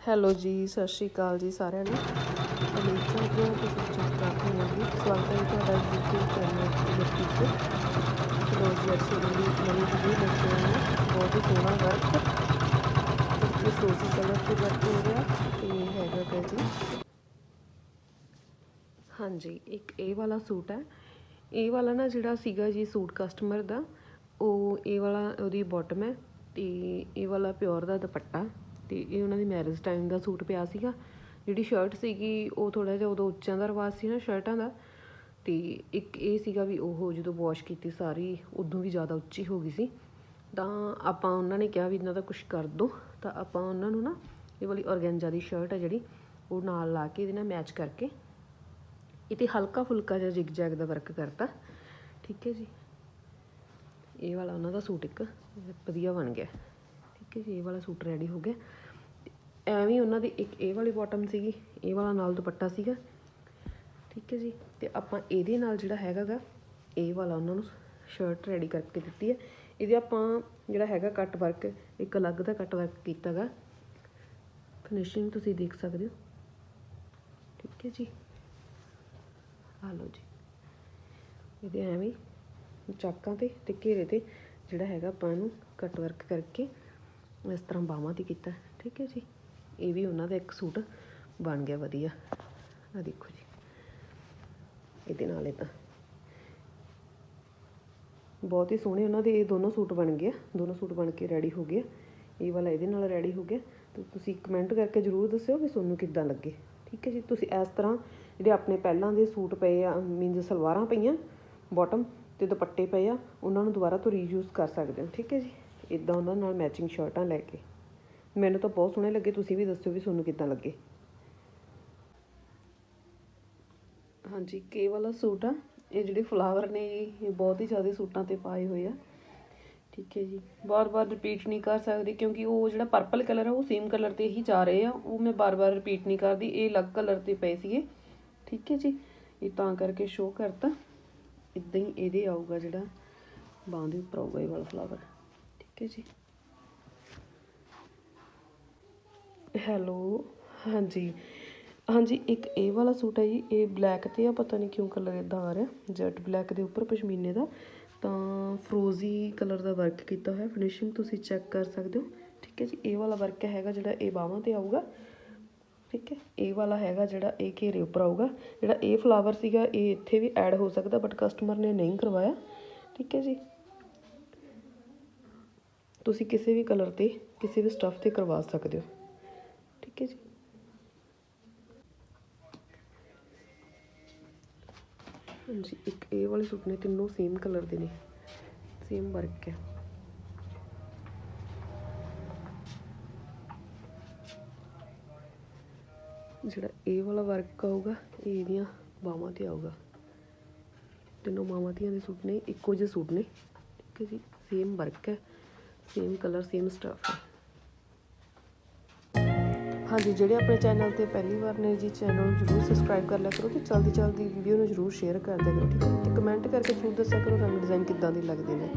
Hello ਜੀ, ਸਤਿ ਸ਼੍ਰੀ ਅਕਾਲ ਜੀ ਸਾਰਿਆਂ ਨੂੰ। ਉਮੀਦ ਕਰਦੇ ਹਾਂ ਤੁਸੀਂ ਠੀਕ ਠਾਕ ਹੋਵੋਗੇ ਸਵਾਗਤ ਹੈ ਤੁਹਾਡਾ YouTube ਚੈਨਲ ਗੁਰਪ੍ਰੀਤ ਤੇ। ਰੋਜ਼ ਦੀ ਦੀ ਨਵੀਂ ਵੀਡੀਓ ਲੈ ਕੇ ਆਏ ਹਾਂ। ਬਹੁਤ ਹੀ ਸੋਹਣਾ ਵਰਕ ਇਹ ਫਰੋਜ਼ੀ ਕਲਰ ਤੇ ਵਰਕ ਹੋ ਗਿਆ ਤੇ ਹੈਗਾ ਗਾ ਜੀ। ਹਾਂਜੀ, ਇੱਕ ਇਹ ਵਾਲਾ ਸੂਟ ਹੈ। ਇਹ ਵਾਲਾ ਨਾ ਜਿਹੜਾ ਸੀਗਾ ਜੀ ਸੂਟ ਕਸਟਮਰ ਦਾ, ਉਹ ਇਹ ਵਾਲਾ ਉਹਦੀ ਬਾਟਮ ਹੈ ਤੇ ਇਹ ਵਾਲਾ ਪਿਓਰ ਦਾ ਦੁਪੱਟਾ। ਤੇ ਇਹ ਉਹਨਾਂ ਦੀ ਮੈਰਿਜ ਟਾਈਮ ਦਾ ਸੂਟ ਪਿਆ ਸੀਗਾ। ਜਿਹੜੀ ਸ਼ਰਟ ਸੀਗੀ, ਉਹ ਥੋੜਾ ਜਿਹਾ ਉਦੋਂ ਉੱਚਿਆਂ ਦਾ ਰਿਵਾਜ ਸੀ ਨਾ ਸ਼ਰਟਾਂ ਦਾ। ਤੇ ਇੱਕ ਇਹ ਸੀਗਾ ਵੀ ਉਹ ਜਦੋਂ ਵਾਸ਼ ਕੀਤੀ ਸਾਰੀ, ਉਦੋਂ ਵੀ ਜ਼ਿਆਦਾ ਉੱਚੀ ਹੋ ਗਈ ਸੀ। ਤਾਂ ਆਪਾਂ ਉਹਨਾਂ ਨੇ ਕਿਹਾ ਵੀ ਇਹਨਾਂ ਦਾ ਕੁਝ ਕਰ ਦੋ। ਤਾਂ ਆਪਾਂ ਉਹਨਾਂ ਨੂੰ ਨਾ, ਇਹ ਵਾਲੀ ਔਰਗੈਂਜਾ ਦੀ ਸ਼ਰਟ ਹੈ ਜਿਹੜੀ, ਉਹ ਨਾਲ ਲਾ ਕੇ ਇਹਦੇ ਨਾਲ ਮੈਚ ਕਰਕੇ ਇਹ ਹਲਕਾ ਫੁਲਕਾ ਜਿਹਾ ਜਿਗ ਜੈਗ ਦਾ ਵਰਕ ਕਰਤਾ। ਠੀਕ ਹੈ ਜੀ। ਇਹ ਵਾਲਾ ਉਹਨਾਂ ਦਾ ਸੂਟ ਇੱਕ ਵਧੀਆ ਬਣ ਗਿਆ। ਠੀਕ ਹੈ ਜੀ ਇਹ ਵਾਲਾ ਸੂਟ ਰੈਡੀ ਹੋ ਗਿਆ। ਤੇ ਐਵੇਂ ਹੀ ਉਹਨਾਂ ਦੀ ਇੱਕ ਇਹ ਵਾਲੀ ਬਾਟਮ ਸੀਗੀ, ਇਹ ਵਾਲਾ ਨਾਲ ਦੁਪੱਟਾ ਸੀਗਾ। ਠੀਕ ਹੈ ਜੀ, ਤੇ ਆਪਾਂ ਇਹਦੇ ਨਾਲ ਜਿਹੜਾ ਹੈਗਾ ਗਾ, ਇਹ ਵਾਲਾ ਉਹਨਾਂ ਨੂੰ ਸ਼ਰਟ ਰੈਡੀ ਕਰਕੇ ਦਿੱਤੀ ਹੈ। ਇਹਦੇ ਆਪਾਂ ਜਿਹੜਾ ਹੈਗਾ ਕੱਟ ਵਰਕ ਇੱਕ ਅਲੱਗ ਦਾ ਕੱਟ ਵਰਕ ਕੀਤਾ ਗਾ। ਫਿਨਿਸ਼ਿੰਗ ਤੁਸੀਂ ਦੇਖ ਸਕਦੇ ਹੋ। ਠੀਕ ਹੈ ਜੀ। ਆ ਲਓ ਜੀ। ਇਹਦੇ ਐਵੇਂ ਚਾਕਾਂ ਤੇ ਤੇ ਘੇਰੇ ਤੇ ਜਿਹੜਾ ਹੈਗਾ ਆਪਾਂ ਇਹਨੂੰ ਕੱਟ ਵਰਕ ਕਰਕੇ ਇਸ ਤਰ੍ਹਾਂ ਬਾਹਾਂ ਤੇ ਕੀਤਾ। ਠੀਕ ਹੈ ਜੀ। ਇਹ ਵੀ ਉਹਨਾਂ ਦਾ ਇੱਕ ਸੂਟ ਬਣ ਗਿਆ ਵਧੀਆ। ਆ ਦੇਖੋ ਜੀ। ਇਹਦੇ ਨਾਲ ਇਹ ਤਾਂ ਬਹੁਤ ਹੀ ਸੋਹਣੇ ਉਹਨਾਂ ਦੇ ਇਹ ਦੋਨੋਂ ਸੂਟ ਬਣ ਗਏ ਦੋਨੋਂ ਸੂਟ ਬਣ ਕੇ ਰੈਡੀ ਹੋ ਗਏ ਇਹ ਵਾਲਾ ਇਹਦੇ ਨਾਲ ਰੈਡੀ ਹੋ ਗਿਆ। ਤੇ ਤੁਸੀਂ ਕਮੈਂਟ ਕਰਕੇ ਜਰੂਰ ਦੱਸਿਓ ਵੀ ਤੁਹਾਨੂੰ ਕਿੱਦਾਂ ਲੱਗੇ। ਠੀਕ ਹੈ ਜੀ। ਤੁਸੀਂ ਇਸ ਤਰ੍ਹਾਂ ਜਿਹੜੇ ਆਪਣੇ ਪਹਿਲਾਂ ਦੇ ਸੂਟ ਪਏ ਆ ਮੀਨਸ ਸਲਵਾਰਾਂ ਪਈਆਂ ਬਾਟਮ ਤੇ ਦੁਪੱਟੇ ਪਏ ਆ, ਉਹਨਾਂ ਨੂੰ ਦੁਬਾਰਾ ਤੋਂ ਰੀਯੂਜ਼ ਕਰ ਸਕਦੇ ਹੋ। ਠੀਕ ਹੈ ਜੀ। ਇਦਾਂ ਉਹਨਾਂ ਨਾਲ ਮੈਚਿੰਗ ਸ਼ਰਟਾਂ ਲੈ ਕੇ। ਮੈਨੂੰ ਤਾਂ ਬਹੁਤ ਸੋਹਣੇ ਲੱਗੇ, ਤੁਸੀਂ ਵੀ ਦੱਸਿਓ ਵੀ ਤੁਹਾਨੂੰ ਕਿੱਦਾਂ ਲੱਗੇ। ਹਾਂਜੀ, ਕੇ ਵਾਲਾ ਸੂਟ ਆ। ਇਹ ਜਿਹੜੇ ਫਲਾਵਰ ਨੇ ਜੀ, ਇਹ ਬਹੁਤ ਹੀ ਜ਼ਿਆਦਾ ਸੂਟਾਂ ਤੇ ਪਾਏ ਹੋਏ ਆ। ਠੀਕ ਹੈ ਜੀ। ਬਾਰ-ਬਾਰ ਰਿਪੀਟ ਨਹੀਂ ਕਰ ਸਕਦੇ ਕਿਉਂਕਿ ਉਹ ਜਿਹੜਾ ਪਰਪਲ ਕਲਰ ਆ, ਉਹ ਸੇਮ ਕਲਰ ਤੇ ਹੀ ਜਾ ਰਹੇ ਆ। ਉਹ ਮੈਂ ਬਾਰ-ਬਾਰ ਰਿਪੀਟ ਨਹੀਂ ਕਰਦੀ। ਇਹ ਅਲੱਗ ਕਲਰ ਤੇ ਪਏ ਸੀਗੇ। ਠੀਕ ਹੈ ਜੀ। ਇਹ ਤਾਂ ਕਰਕੇ ਸ਼ੋਅ ਕਰਤਾ। ਇਦਾਂ ਹੀ ਇਹਦੇ ਆਊਗਾ ਜਿਹੜਾ ਬਾਂਹ ਦੇ ਉੱਪਰ ਆਊਗਾ ਇਹ ਵਾਲਾ ਫਲਾਵਰ ਠੀਕ ਜੀ। ਹੈਲੋ, ਹਾਂਜੀ। ਹਾਂਜੀ, ਇੱਕ ਇਹ ਵਾਲਾ ਸੂਟ ਹੈ ਜੀ, ਇਹ ਬਲੈਕ ਤੇ ਆ, ਪਤਾ ਨਹੀਂ ਕਿਉਂ ਕਲਰ ਇਦਾਂ ਆ ਰਿਹਾ ਜੈਟ ਬਲੈਕ ਦੇ ਉੱਪਰ, ਪਸ਼ਮੀਨੇ ਦਾ। ਤਾਂ ਫਰੋਜ਼ੀ ਕਲਰ ਦਾ ਵਰਕ ਕੀਤਾ ਹੋਇਆ ਫਿਨਿਸ਼ਿੰਗ ਤੁਸੀਂ ਚੈੱਕ ਕਰ ਸਕਦੇ ਹੋ। ਠੀਕ ਹੈ ਜੀ, ਇਹ ਵਾਲਾ ਵਰਕ ਹੈਗਾ ਜਿਹੜਾ ਇਹ ਬਾਹਾਂ ਤੇ ਆਊਗਾ। ਠੀਕ ਹੈ, ਇਹ ਵਾਲਾ ਹੈਗਾ ਜਿਹੜਾ ਇਹ ਘੇਰੇ ਉੱਪਰ ਆਊਗਾ। ਜਿਹੜਾ ਇਹ ਫਲਾਵਰ ਸੀਗਾ, ਇਹ ਇੱਥੇ ਵੀ ਐਡ ਹੋ ਸਕਦਾ ਬਟ ਕਸਟਮਰ ਨੇ ਨਹੀਂ ਕਰਵਾਇਆ। ਠੀਕ ਹੈ ਜੀ। ਤੁਸੀਂ ਕਿਸੇ ਵੀ ਕਲਰ ਤੇ, ਕਿਸੇ ਵੀ ਸਟੱਫ ਤੇ ਕਰਵਾ ਸਕਦੇ ਹੋ। ਠੀਕ ਹੈ ਜੀ? ਹਾਂਜੀ, ਇੱਕ ਇਹ ਵਾਲੇ ਸੂਟ ਨੇ, ਤਿੰਨੋਂ ਸੇਮ ਕਲਰ ਦੇ ਨੇ। ਸੇਮ ਵਰਕ ਹੈ। ਜਿਹੜਾ ਇਹ ਵਾਲਾ ਵਰਕ ਆਊਗਾ, ਇਹ ਇਹਦੀਆਂ ਬਾਹਾਂ ਤੇ ਆਊਗਾ। ਤਿੰਨੋਂ ਮਾਵਾਂ ਦੀਆਂ ਦੇ ਸੂਟ ਨੇ, ਇੱਕੋ ਜਿਹੇ ਸੂਟ ਨੇ। ਠੀਕ ਹੈ ਜੀ? ਸੇਮ ਵਰਕ ਹੈ। ਸੇਮ ਕਲਰ ਸੇਮ ਸਟਫ ਹੈ ਹਾਂਜੀ, ਜਿਹੜੇ ਆਪਣੇ ਚੈਨਲ ਤੇ ਪਹਿਲੀ ਵਾਰ ਨੇ ਜੀ ਚੈਨਲ ਨੂੰ ਜਰੂਰ ਸਬਸਕ੍ਰਾਈਬ ਕਰ ਲਿਆ ਕਰੋ ਤੇ ਜਲਦੀ ਜਲਦੀ ਵੀਡੀਓ ਨੂੰ ਜਰੂਰ ਸ਼ੇਅਰ ਕਰ ਦਿਆ ਕਰੋ, ਠੀਕ ਹੈ? ਤੇ ਕਮੈਂਟ ਕਰਕੇ ਜਰੂਰ ਦੱਸਿਆ ਕਰੋ ਰੰਗ ਡਿਜ਼ਾਈਨ ਕਿੱਦਾਂ ਦੇ ਲੱਗਦੇ ਨੇ।